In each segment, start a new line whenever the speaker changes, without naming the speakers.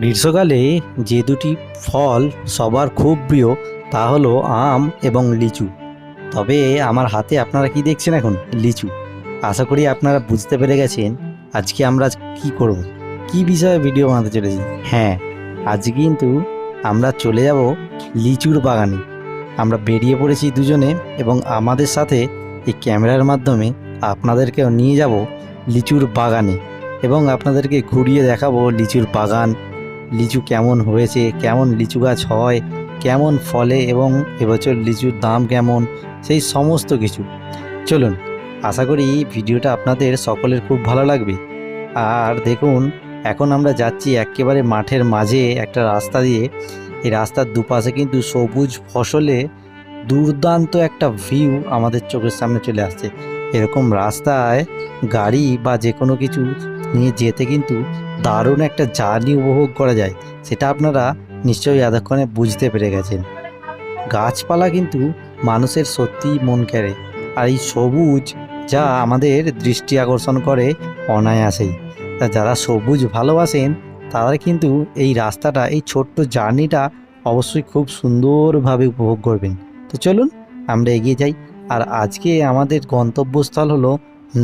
গ্রীষ্মকালে যে দুটি ফল সবার খুব প্রিয়, তা হলো আম এবং লিচু। তবে আমার হাতে আপনারা কি দেখছেন এখন? লিচু। আশা করি আপনারা বুঝতে পেরে গেছেন আজকে আমরা কি করব। কি বিষয়ে ভিডিও বানাতে চলেছি? হ্যাঁ আজকে কিন্তু আমরা চলে যাব লিচুর বাগানে। আমরা বেরিয়ে পড়েছি দুজনে এবং আমাদের সাথে এই ক্যামেরার মাধ্যমে আপনাদেরকেও নিয়ে যাব লিচুর বাগানে এবং আপনাদেরকে ঘুরিয়ে দেখাবো লিচুর বাগান লিচু কেমন হয়েছে, কেমন লিচু গাছ হয়, কেমন ফলে এবং এবছর লিচুর দাম কেমন, সেই সমস্ত কিছু। চলুন, আশা করি ভিডিওটা আপনাদের সকলের খুব ভালো লাগবে। আর দেখুন, এখন আমরা যাচ্ছি একেবারে মাঠের মাঝে একটা রাস্তা দিয়ে। এই রাস্তার দুপাশে কিন্তু সবুজ ফসলে দুর্দান্ত একটা ভিউ আমাদের চোখের সামনে চলে আসছে। এরকম রাস্তায় গাড়ি বা যে কোনো কিছু নিয়ে যেতে কিন্তু দারুণ একটা জার্নি উপভোগ করা যায়, সেটা আপনারা নিশ্চয়ই এতক্ষণে বুঝতে পেরে গেছেন। গাছপালা কিন্তু মানুষের সত্যিই মন কেড়ে, আর এই সবুজ যা আমাদের দৃষ্টি আকর্ষণ করে অনায়াসেই। তা যারা সবুজ ভালোবাসেন, তারা কিন্তু এই রাস্তাটা, এই ছোট্ট জার্নিটা অবশ্যই খুব সুন্দরভাবে উপভোগ করবেন। তো চলুন, আমরা এগিয়ে যাই। আর আজকে আমাদের গন্তব্যস্থল হলো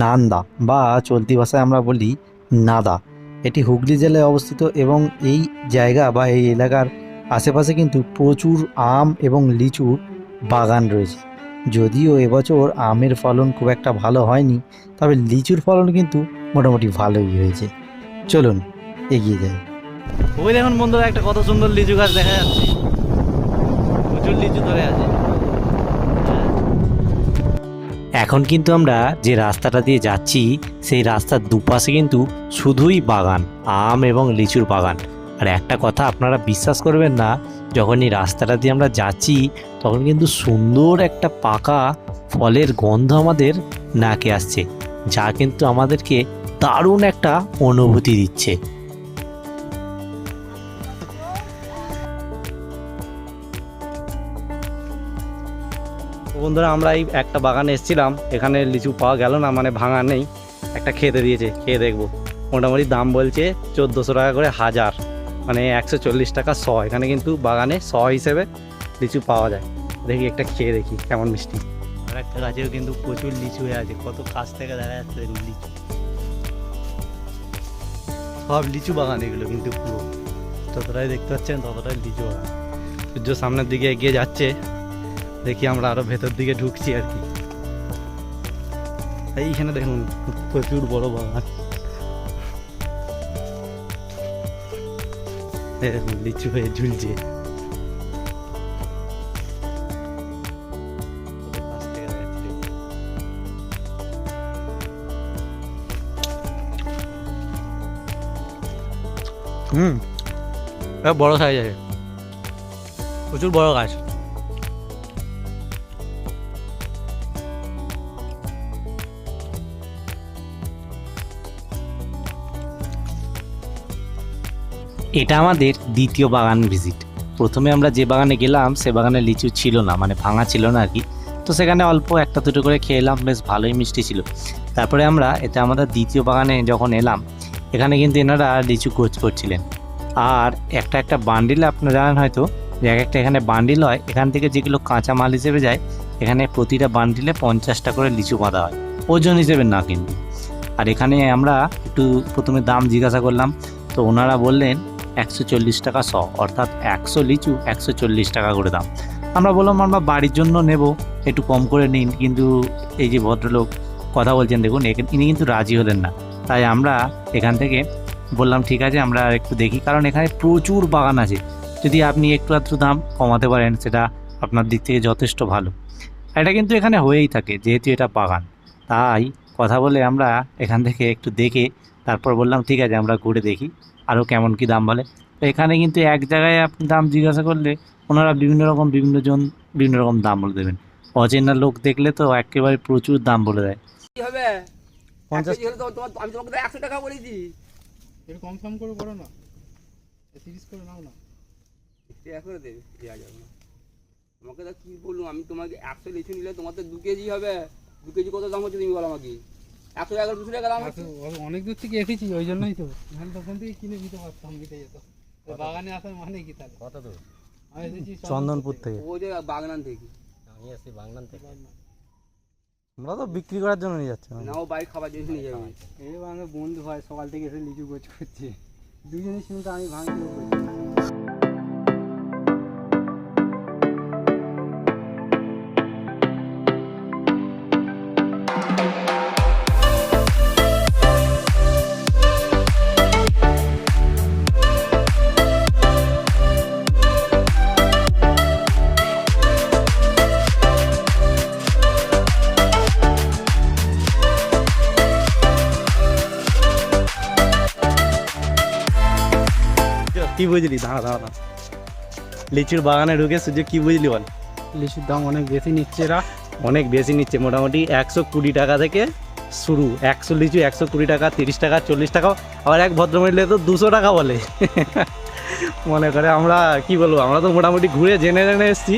নান্দা, বা চলতি ভাষায় আমরা বলি নাদা। এটি হুগলি জেলায় অবস্থিত এবং এই জায়গা বা এই এলাকার আশেপাশে কিন্তু প্রচুর আম এবং লিচুর বাগান রয়েছে। যদিও এবছর আমের ফলন খুব একটা ভালো হয়নি, তবে লিচুর ফলন কিন্তু মোটামুটি ভালোই হয়েছে। চলুন, এগিয়ে যাই।
ওই দেখুন বন্ধুরা, একটা কত সুন্দর লিচু গাছ দেখা যাচ্ছে। প্রচুর লিচু ধরে আছে।
এখন কিন্তু আমরা যে রাস্তাটা দিয়ে যাচ্ছি, সেই রাস্তার দুপাশে কিন্তু শুধুই বাগান, আম এবং লিচুর বাগান। আর একটা কথা আপনারা বিশ্বাস করবেন না, যখন এই রাস্তাটা দিয়ে আমরা যাচ্ছি, তখন কিন্তু সুন্দর একটা পাকা ফলের গন্ধ আমাদের নাকে আসছে, যা কিন্তু আমাদেরকে দারুণ একটা অনুভূতি দিচ্ছে।
বন্ধুরা, আমরা এই একটা বাগানে এসেছিলাম। এখানে লিচু পাওয়া গেল না মানে ভাঙা নেই। একটা খেতে দিয়েছে, খেয়ে দেখব। মোটামুটি দাম বলছে চোদ্দোশো টাকা করে হাজার মানে একশো চল্লিশ টাকা শ। এখানে কিন্তু বাগানে শ হিসেবে লিচু পাওয়া যায়। দেখি একটা খেয়ে দেখি, কেমন মিষ্টি। আর একটা গাছেও কিন্তু প্রচুর লিচু হয়ে আছে, কত কাছ থেকে দেখা যাচ্ছে লিচু। সব লিচু বাগান এগুলো কিন্তু পুরো। যতটাই দেখতে পাচ্ছেন ততটাই লিচু বাগান। সূর্য সামনের দিকে এগিয়ে যাচ্ছে। দেখি আমরা আরও ভেতর দিকে ঢুকছি আর কি। এইখানে দেখুন, প্রচুর বড় বাগান লিচু হয়ে ঝুলছে। হুম বড় সাইজ আছে। প্রচুর বড় গাছ।
এটা আমাদের দ্বিতীয় বাগান ভিজিট প্রথমে আমরা যে বাগানে গেলাম, সে বাগানে লিচু ছিল না মানে ভাঙা ছিল না আর কি তো সেখানে অল্প একটা দুটো করে খেয়ে এলাম, বেশ ভালোই মিষ্টি ছিল। তারপরে আমরা এটা আমাদের দ্বিতীয় বাগানে যখন এলাম, এখানে কিন্তু এনারা লিচু কোচ করছিলেন। আর একটা একটা বান্ডিল আপনারা জানেন হয়তো, যে এক একটা এখানে বান্ডিল হয়, এখান থেকে যেগুলো কাঁচা মাল হিসেবে যায়, এখানে প্রতিটা বান্ডিলে পঞ্চাশটা করে লিচু বাঁধা হয়। ওজন হিসেবে না কিন্তু। আর এখানে আমরা একটু প্রথমে দাম জিজ্ঞাসা করলাম, তো ওনারা বললেন একশো চল্লিশ টাকা শ, অর্থাৎ একশো লিচু, একশো চল্লিশ টাকা করে দাম। আমরা বললাম, আমরা বাড়ির জন্য নেব, একটু কম করে নিন, কিন্তু এই যে ভদ্রলোক কথা বলছেন, দেখুন ইনি কিন্তু রাজি হলেন না। তাই আমরা এখান থেকে বললাম, ঠিক আছে, আমরা একটু দেখি। কারণ এখানে প্রচুর বাগান আছে। যদি আপনি একটু আধটু দাম কমাতে পারেন, সেটা আপনার দিক থেকে যথেষ্ট ভালো। এটা কিন্তু এখানে হয়েই থাকে, যেহেতু এটা বাগান। তাই কথা বলে আমরা এখান থেকে একটু দেখে, তারপর বললাম, ঠিক আছে, আমরা ঘুরে দেখি। আরও কেমন কি দাম বলে? তো এখানে কিন্তু এক জায়গায় আপনি দাম জিজ্ঞাসা করলে ওনারা বিভিন্ন রকম বিভিন্ন জন বিভিন্ন রকম দাম বলে দেবেন। অচেনা লোক দেখলে তো একেবারে প্রচুর দাম বলে দেয়।
কি হবে?
পঞ্চাশ
আমি তোমাকে তো একশো টাকা বলেছি।
এর কম সম করে করো না। সিরিজ করে নাও না।
করে দেবে দেওয়া যাবে না। আমাকে তো কি বললাম আমি তোমাকে একশো লিচু নিলে তোমার তো দু কেজি হবে। দু কেজি কত দাম হচ্ছে তুমি বলো আমাকে? একশো টাকা দুশো টাকা দাম
অনেক দূর থেকে এসেছি ওই জন্যই তো। নাহলে তখন থেকে কিনে দিতে পারতাম দিতে যেত বাগানে আসার মানে কি তাহলে?
কত দূর?
চন্দনপুর থেকে।
ও যে বাগনান থেকে।
আমি আসছি বাগনান থেকে।
আমরা তো বিক্রি করার জন্য নিয়ে যাচ্ছি
না ও বাড়ি খাবার জিনিস নিয়ে যাবে।
এই বাগানে বন্ধু হয় সকাল থেকে এসে লিচু গোছ করছে। দুজনের সঙ্গে আমি ভাঙতে
কি বুঝলি? দাঁড়া দাঁড়া। লিচুর বাগানে ঢুকে সূর্য কি বুঝলি বল?
লিচুর দাম অনেক বেশি নিচ্ছে এরা
অনেক বেশি নিচ্ছে মোটামুটি একশো কুড়ি টাকা থেকে শুরু। একশো লিচু একশো কুড়ি টাকা তিরিশ টাকা চল্লিশ টাকা আবার এক ভদ্রমহিলা তো দুশো টাকা বলে। মনে করে আমরা কি বলব আমরা তো মোটামুটি ঘুরে জেনে জেনে এসেছি।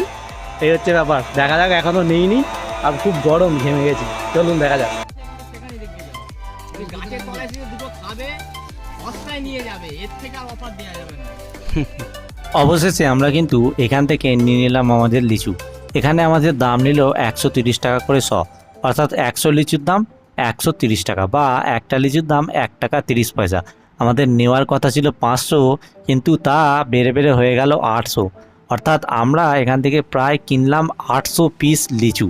এই হচ্ছে ব্যাপার। দেখা যাক এখনও নেইনি আর খুব গরম ঘেমে গেছি। চলুন দেখা যাক।
নিয়ে যাবে? এর থেকে আর অফার দেওয়া যাবে না।
অবশেষে আমরা কিন্তু এখান থেকে নিয়ে নিলাম আমাদের লিচু। এখানে আমাদের দাম নিল একশো টাকা করে শ। অর্থাৎ একশো লিচুর দাম একশো টাকা বা একটা লিচুর দাম এক টাকা তিরিশ পয়সা। আমাদের নেওয়ার কথা ছিল পাঁচশো, কিন্তু তা বেড়ে বেড়ে হয়ে গেল আটশো। অর্থাৎ আমরা এখান থেকে প্রায় কিনলাম আটশো পিস লিচু।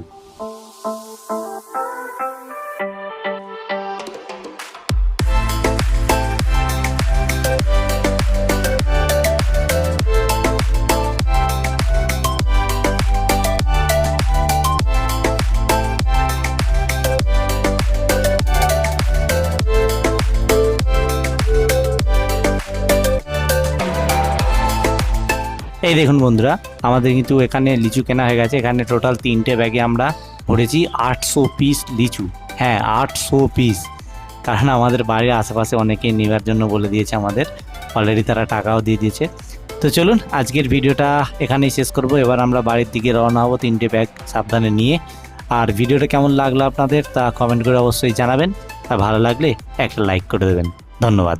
এই দেখুন বন্ধুরা, আমাদের কিন্তু এখানে লিচু কেনা হয়ে গেছে। এখানে টোটাল তিনটে ব্যাগে আমরা ভরেছি আটশো পিস লিচু। হ্যাঁ আটশো পিস কারণ আমাদের বাড়ির আশেপাশে অনেকেই নেওয়ার জন্য বলে দিয়েছে আমাদের। অলরেডি তারা টাকাও দিয়ে দিয়েছে। তো চলুন, আজকের ভিডিওটা এখানেই শেষ করব। এবার আমরা বাড়ির দিকে রওনা হব তিনটে ব্যাগ সাবধানে নিয়ে। আর ভিডিওটা কেমন লাগল আপনাদের তা কমেন্ট করে অবশ্যই জানাবেন। তা ভালো লাগলে একটা লাইক করে দেবেন। ধন্যবাদ।